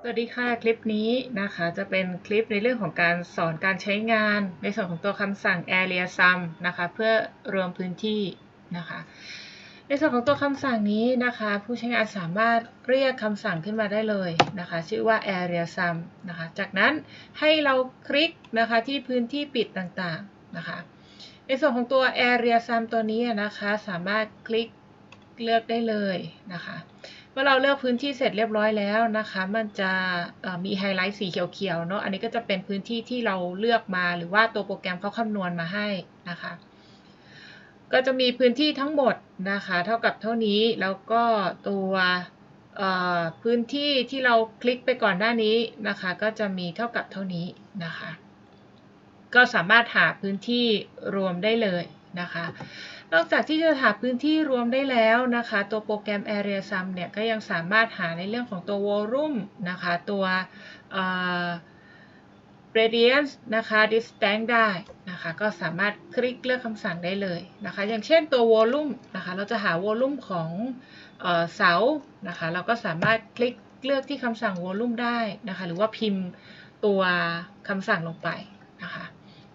สวัสดีค่ะคลิปนี้นะคะจะเป็นคลิปในเรื่องของการสอนการใช้งานในส่วนของตัวคำสั่ง area sum นะคะเพื่อรวมพื้นที่นะคะในส่วนของตัวคำสั่งนี้นะคะ ผู้ใช้งานสามารถเรียกคำสั่งขึ้นมาได้เลยนะคะ ชื่อว่า area sum นะคะจากนั้นให้เราคลิกนะคะที่พื้นที่ปิดต่างๆนะคะในส่วนของตัว area sum ตัวนี้นะคะ สามารถคลิก เลือกได้เลยนะคะเมื่อเราเลือกพื้นที่เสร็จเรียบร้อยแล้วนะคะ มันจะมีไฮไลท์สีเขียวๆเนาะอันนี้ก็จะเป็นพื้นที่ที่เราเลือกมาหรือว่าตัวโปรแกรมเขาคำนวณมาให้นะคะ ก็จะมีพื้นที่ทั้งหมดนะคะ เท่ากับเท่านี้แล้วก็ตัวพื้นที่ที่เราคลิกไปก่อนหน้านี้นะคะ ก็จะมีเท่ากับเท่านี้นะคะ ก็สามารถหาพื้นที่รวมได้เลยนะคะ นอกจากที่จะหาพื้นที่รวมได้แล้วนะคะ ตัวโปรแกรม Area Sum เนี่ยก็ยังสามารถหาในเรื่องของตัว Volume นะคะ ตัว Radiance นะคะ Distance ได้นะคะ ก็สามารถคลิกเลือกคำสั่งได้เลยนะคะ อย่างเช่นตัว Volume นะคะ เราจะหา Volume ของเสานะคะ เราก็สามารถคลิกเลือกที่คำสั่ง Volume ได้นะคะ หรือว่าพิมพ์ตัวคำสั่งลงไปนะคะ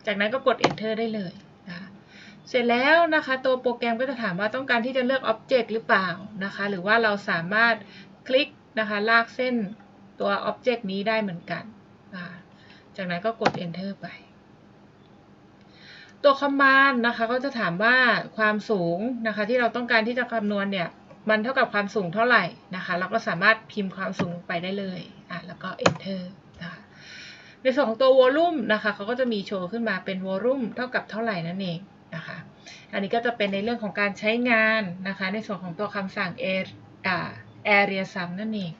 จากนั้นก็กด Enter ได้เลย เสร็จแล้วนะคะตัวโปรแกรมก็จะถามว่าต้องการที่จะเลือก Object หรือเปล่านะคะ หรือว่าเราสามารถคลิกนะคะลากเส้นตัว Object นี้ได้เหมือนกัน จากนั้นก็กด Enter ไป ตัว Command นะคะก็จะถามว่าความสูงนะคะที่เราต้องการที่จะคำนวณเนี่ยมันเท่ากับความสูงเท่าไหร่นะคะ เราก็สามารถพิมพ์ความสูงไปได้เลยอะแล้วก็ Enter นะคะในส่วนของตัว volume นะคะเขาก็จะมีโชว์ขึ้นมาเป็น volume เท่ากับเท่าไหร่นั่นเอง นะคะ อันนี้ก็จะเป็นในเรื่องของการใช้งานนะคะ ในส่วนของตัวคำสั่ง area sum นั่นเอง